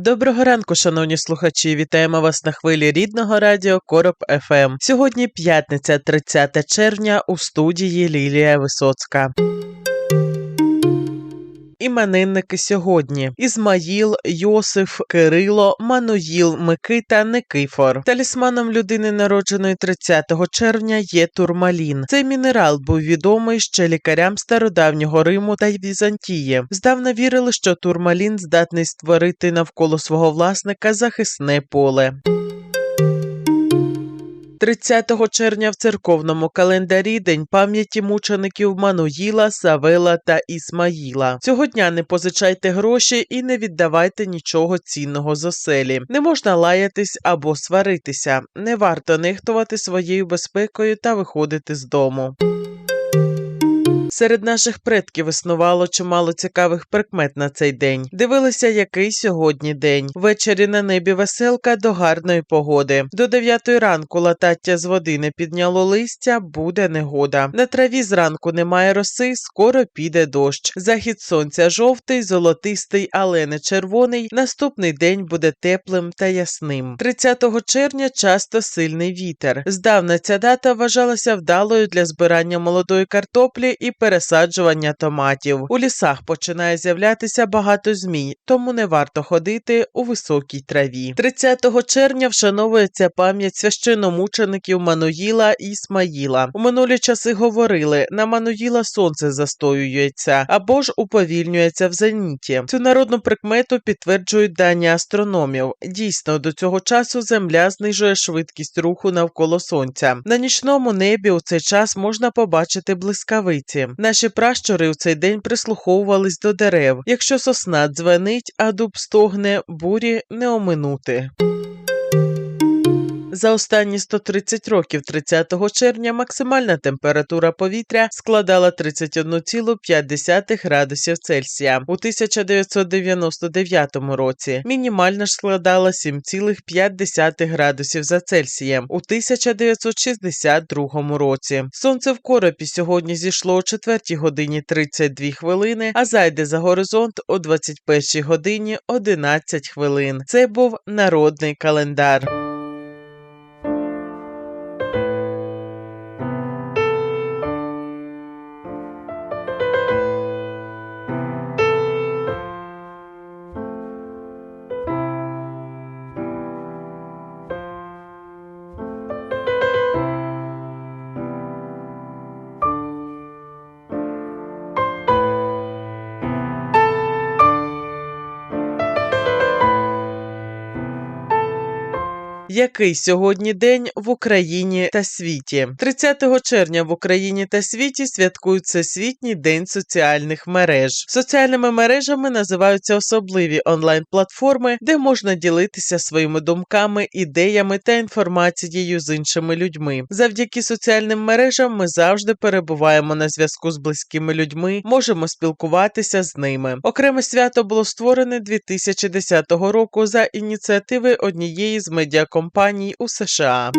Доброго ранку, шановні слухачі. Вітаємо вас на хвилі рідного радіо Короб ФМ. Сьогодні п'ятниця, 30 червня, у студії Лілія Висоцька. Іменинники сьогодні: Ізмаїл, Йосиф, Кирило, Мануїл, Микита, Никифор. Талісманом людини, народженої 30 червня, є турмалін. Цей мінерал був відомий ще лікарям стародавнього Риму та Візантії. Здавна вірили, що турмалін здатний створити навколо свого власника захисне поле. 30 червня в церковному календарі День пам'яті мучеників Мануїла, Савела та Ісмаїла. Цього дня не позичайте гроші і не віддавайте нічого цінного з оселі. Не можна лаятись або сваритися. Не варто нехтувати своєю безпекою та виходити з дому. Серед наших предків існувало чимало цікавих прикмет на цей день. Дивилися, який сьогодні день. Ввечері на небі веселка до гарної погоди. До 9 ранку латаття з води не підняло листя, буде негода. На траві зранку немає роси, скоро піде дощ. Захід сонця жовтий, золотистий, але не червоний. Наступний день буде теплим та ясним. 30 червня часто сильний вітер. Здавна ця дата вважалася вдалою для збирання молодої картоплі і пересаджування томатів. У лісах починає з'являтися багато змій, тому не варто ходити у високій траві. 30 червня вшановується пам'ять священномучеників Мануїла і Ісмаїла. У минулі часи говорили: на Мануїла сонце застоюється або ж уповільнюється в зеніті. Цю народну прикмету підтверджують дані астрономів. Дійсно, до цього часу Земля знижує швидкість руху навколо сонця. На нічному небі у цей час можна побачити блискавиці. Наші пращури у цей день прислуховувались до дерев. Якщо сосна дзвенить, а дуб стогне, бурі не оминути. За останні 130 років 30 червня максимальна температура повітря складала 31,5 градусів Цельсія. У 1999 році мінімальна ж складала 7,5 градусів за Цельсієм у 1962 році. Сонце в коропі сьогодні зійшло о 4 годині 32 хвилини, а зайде за горизонт о 21 годині 11 хвилин. Це був народний календар. Який сьогодні день в Україні та світі? 30 червня в Україні та світі святкують Всесвітній день соціальних мереж. Соціальними мережами називаються особливі онлайн-платформи, де можна ділитися своїми думками, ідеями та інформацією з іншими людьми. Завдяки соціальним мережам ми завжди перебуваємо на зв'язку з близькими людьми, можемо спілкуватися з ними. Окреме свято було створене 2010 року за ініціативи однієї з медіакомпаній у США.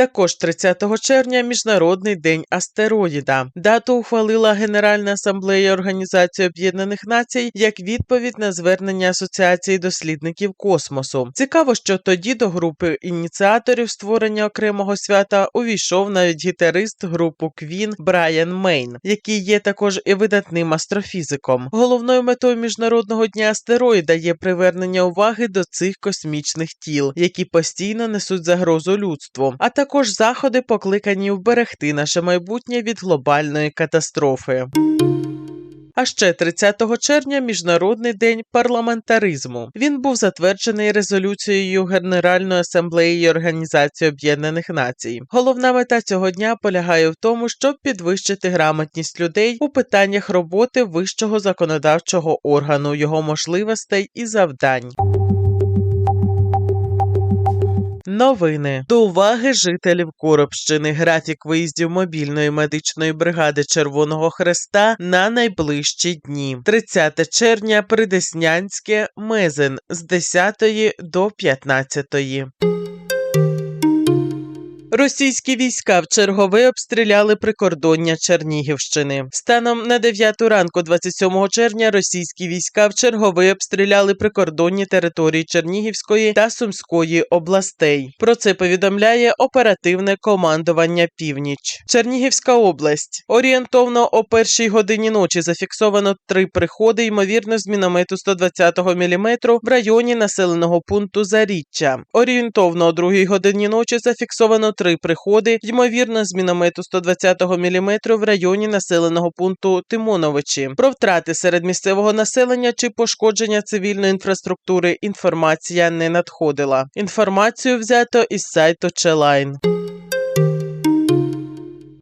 Також 30 червня Міжнародний день астероїда. Дату ухвалила Генеральна асамблея Організації Об'єднаних Націй як відповідь на звернення Асоціації дослідників космосу. Цікаво, що тоді до групи ініціаторів створення окремого свята увійшов навіть гітарист групи Queen Брайан Мейн, який є також і видатним астрофізиком. Головною метою міжнародного дня астероїда є привернення уваги до цих космічних тіл, які постійно несуть загрозу людству. А також заходи покликані вберегти наше майбутнє від глобальної катастрофи. А ще 30 червня Міжнародний день парламентаризму. Він був затверджений резолюцією Генеральної асамблеї Організації Об'єднаних Націй. Головна мета цього дня полягає в тому, щоб підвищити грамотність людей у питаннях роботи вищого законодавчого органу, його можливостей і завдань. Новини до уваги жителів Коробщини. Графік виїздів мобільної медичної бригади Червоного Хреста на найближчі дні. 30 червня Придеснянське Мезен з 10 до 15. Російські війська в чергове обстріляли прикордоння Чернігівщини. Станом на 9 ранку 27 червня російські війська в чергове обстріляли прикордонні території Чернігівської та Сумської областей. Про це повідомляє оперативне командування Північ. Чернігівська область. Орієнтовно о першій годині ночі зафіксовано три приходи, ймовірно, з міномету 120 мм в районі населеного пункту Заріччя. Орієнтовно о другій годині ночі зафіксовано три приходи, ймовірно, з міномету 120 мм в районі населеного пункту Тимоновичі. Про втрати серед місцевого населення чи пошкодження цивільної інфраструктури інформація не надходила. Інформацію взято із сайту Челайн.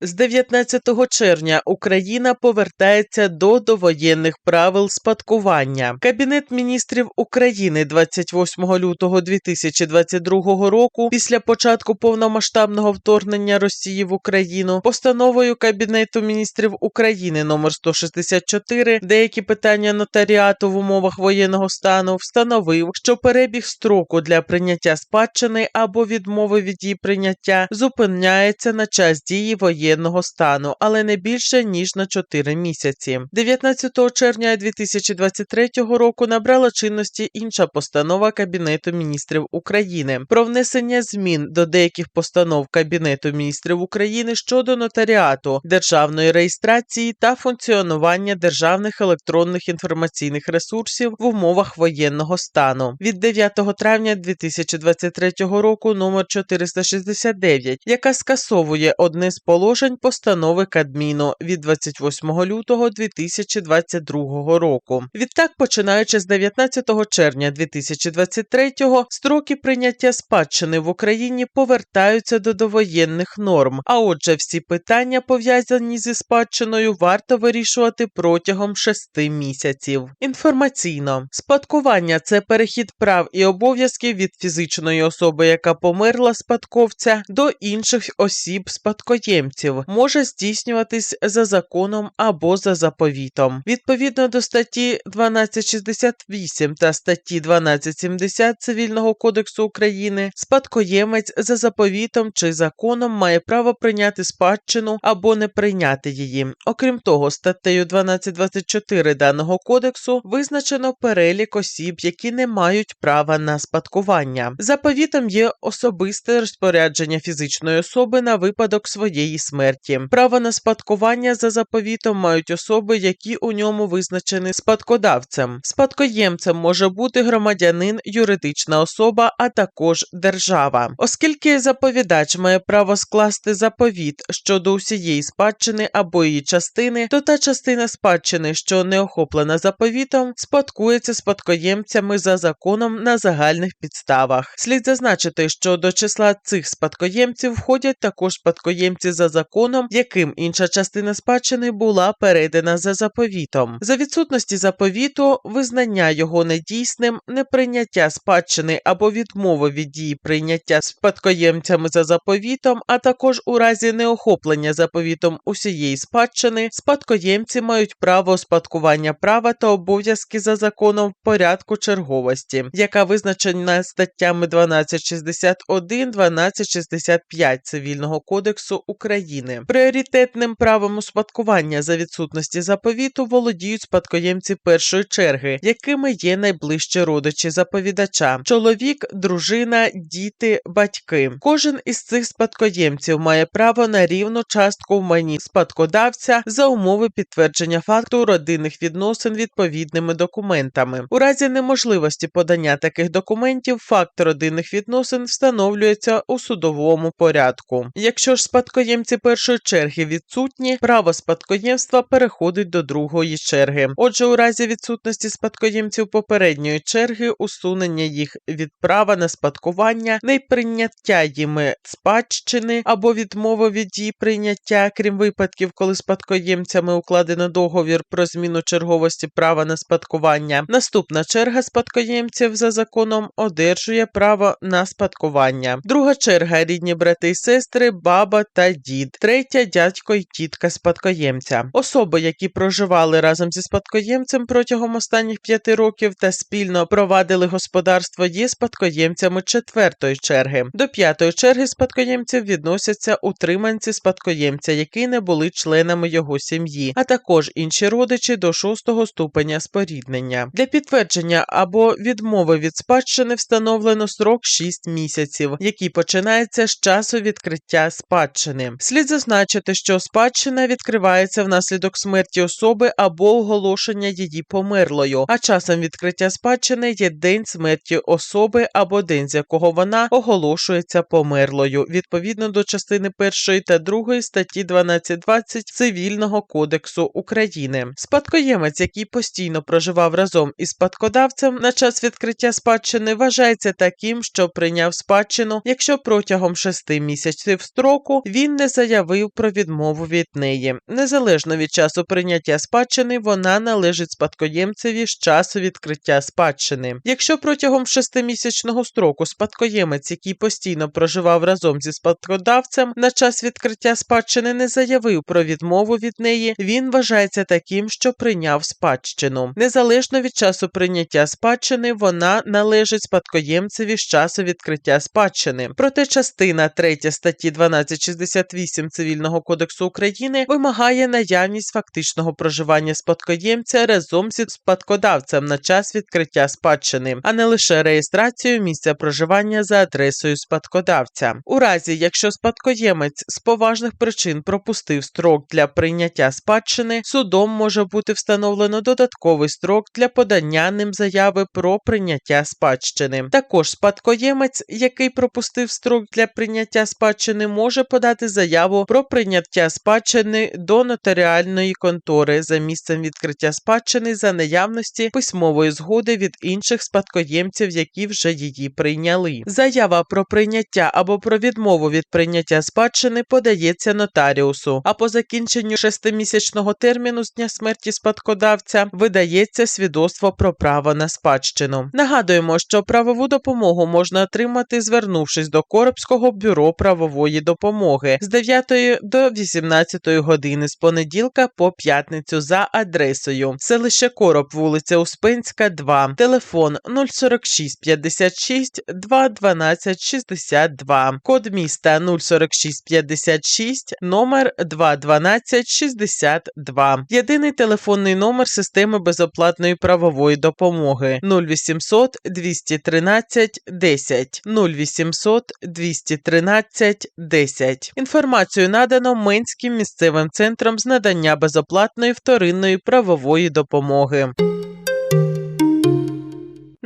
З 19 червня Україна повертається до довоєнних правил спадкування. Кабінет міністрів України 28 лютого 2022 року, після початку повномасштабного вторгнення Росії в Україну, постановою Кабінету міністрів України номер 164 деякі питання нотаріату в умовах воєнного стану встановив, що перебіг строку для прийняття спадщини або відмови від її прийняття зупиняється на час дії воєнного стану, але не більше ніж на 4 місяці. 19 червня 2023 року набрала чинності інша постанова Кабінету міністрів України про внесення змін до деяких постанов Кабінету міністрів України щодо нотаріату, державної реєстрації та функціонування державних електронних інформаційних ресурсів в умовах воєнного стану від 9 травня 2023 року номер 469, яка скасовує одне з положень постанови Кабміну від 28 лютого 2022 року. Відтак, починаючи з 19 червня 2023 строки прийняття спадщини в Україні повертаються до довоєнних норм. А отже, всі питання пов'язані зі спадщиною варто вирішувати протягом шести місяців. Інформаційно спадкування це перехід прав і обов'язків від фізичної особи, яка померла спадковця, до інших осіб спадкоємців може здійснюватись за законом або за заповітом. Відповідно до статті 1268 та статті 1270 Цивільного кодексу України, спадкоємець за заповітом чи законом має право прийняти спадщину або не прийняти її. Окрім того, статтею 1224 даного кодексу визначено перелік осіб, які не мають права на спадкування. Заповітом є особисте розпорядження фізичної особи на випадок своєї смерті. Право на спадкування за заповітом мають особи, які у ньому визначені спадкодавцем. Спадкоємцем може бути громадянин, юридична особа, а також держава. Оскільки заповідач має право скласти заповіт щодо усієї спадщини або її частини, то та частина спадщини, що не охоплена заповітом, спадкується спадкоємцями за законом на загальних підставах. Слід зазначити, що до числа цих спадкоємців входять також спадкоємці за законом, яким інша частина спадщини була передана за заповітом. За відсутності заповіту, визнання його недійсним, неприйняття спадщини або відмови від її прийняття спадкоємцями за заповітом, а також у разі неохоплення заповітом усієї спадщини, спадкоємці мають право спадкування права та обов'язки за законом в порядку черговості, яка визначена статтями 1261 1265 Цивільного кодексу України. Пріоритетним правом успадкування за відсутності заповіту володіють спадкоємці першої черги, якими є найближчі родичі заповідача: чоловік, дружина, діти, батьки. Кожен із цих спадкоємців має право на рівну частку в майні спадкодавця за умови підтвердження факту родинних відносин відповідними документами. У разі неможливості подання таких документів факт родинних відносин встановлюється у судовому порядку. Якщо ж спадкоємці першої черги відсутні, право спадкоємства переходить до другої черги. Отже, у разі відсутності спадкоємців попередньої черги, усунення їх від права на спадкування, неприйняття їми спадщини або відмови від її прийняття, крім випадків, коли спадкоємцями укладено договір про зміну черговості права на спадкування. Наступна черга спадкоємців за законом одержує право на спадкування. Друга черга рідні брати і сестри, баба та дід. Третя дядько й тітка спадкоємця. Особи, які проживали разом зі спадкоємцем протягом останніх п'яти років та спільно провадили господарство, є спадкоємцями четвертої черги. До п'ятої черги спадкоємців відносяться утриманці спадкоємця, які не були членами його сім'ї, а також інші родичі до шостого ступеня споріднення. Для підтвердження або відмови від спадщини встановлено срок 6 місяців, який починається з часу відкриття спадщини. Слід зазначити, що спадщина відкривається внаслідок смерті особи або оголошення її померлою, а часом відкриття спадщини є день смерті особи або день, з якого вона оголошується померлою, відповідно до частини 1 та 2 статті 12.20 Цивільного кодексу України. Спадкоємець, який постійно проживав разом із спадкодавцем на час відкриття спадщини, вважається таким, що прийняв спадщину, якщо протягом шести місяців строку він не заявив про відмову від неї. Незалежно від часу прийняття спадщини, вона належить спадкоємцеві з часу відкриття спадщини. Якщо протягом шестимісячного строку спадкоємець, який постійно проживав разом зі спадкодавцем, на час відкриття спадщини не заявив про відмову від неї, він вважається таким, що прийняв спадщину. Незалежно від часу прийняття спадщини, вона належить спадкоємцеві з часу відкриття спадщини. Проте частина 3 статті 1268 Цивільного кодексу України вимагає наявність фактичного проживання спадкоємця разом зі спадкодавцем на час відкриття спадщини, а не лише реєстрацію місця проживання за адресою спадкодавця. У разі, якщо спадкоємець з поважних причин пропустив строк для прийняття спадщини, судом може бути встановлено додатковий строк для подання ним заяви про прийняття спадщини. Також спадкоємець, який пропустив строк для прийняття спадщини, може подати заяву про прийняття спадщини до нотаріальної контори за місцем відкриття спадщини за наявності письмової згоди від інших спадкоємців, які вже її прийняли. Заява про прийняття або про відмову від прийняття спадщини подається нотаріусу, а по закінченню шестимісячного терміну з дня смерті спадкодавця видається свідоцтво про право на спадщину. Нагадуємо, що правову допомогу можна отримати, звернувшись до Коробського бюро правової допомоги з 9 до 18 години з понеділка по п'ятницю за адресою селище Короб, вулиця Успенська, 2, телефон 046 56 2 12 62, код міста 046 56, номер 2 12 62. Єдиний телефонний номер системи безоплатної правової допомоги 0800 213 10 0800 213 10. Інформацію надано Менським місцевим центром з надання безоплатної вторинної правової допомоги.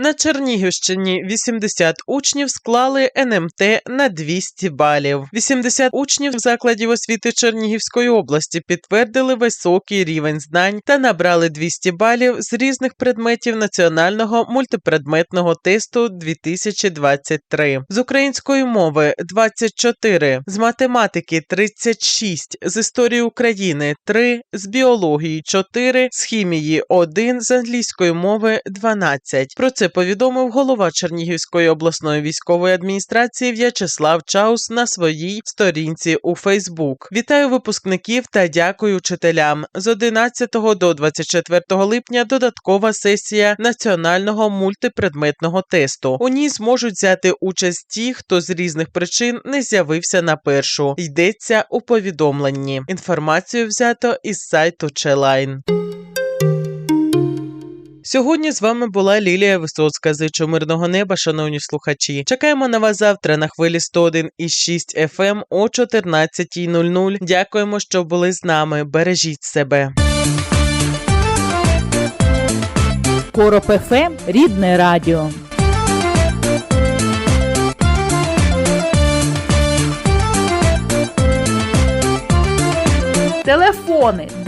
На Чернігівщині 80 учнів склали НМТ на 200 балів. 80 учнів закладів освіти Чернігівської області підтвердили високий рівень знань та набрали 200 балів з різних предметів національного мультипредметного тесту 2023. З української мови 24, з математики 36, з історії України 3, з біології 4, з хімії 1, з англійської мови 12. Про це повідомив голова Чернігівської обласної військової адміністрації В'ячеслав Чаус на своїй сторінці у Фейсбук. Вітаю випускників та дякую вчителям. З 11 до 24 липня додаткова сесія національного мультипредметного тесту. У ній зможуть взяти участь ті, хто з різних причин не з'явився на першу. Йдеться у повідомленні. Інформацію взято із сайту Челайн. Сьогодні з вами була Лілія Висоцька. Зичу мирного неба, шановні слухачі. Чекаємо на вас завтра на хвилі 101,6 FM о 14.00. Дякуємо, що були з нами. Бережіть себе. Короб ФМ – рідне радіо. телефони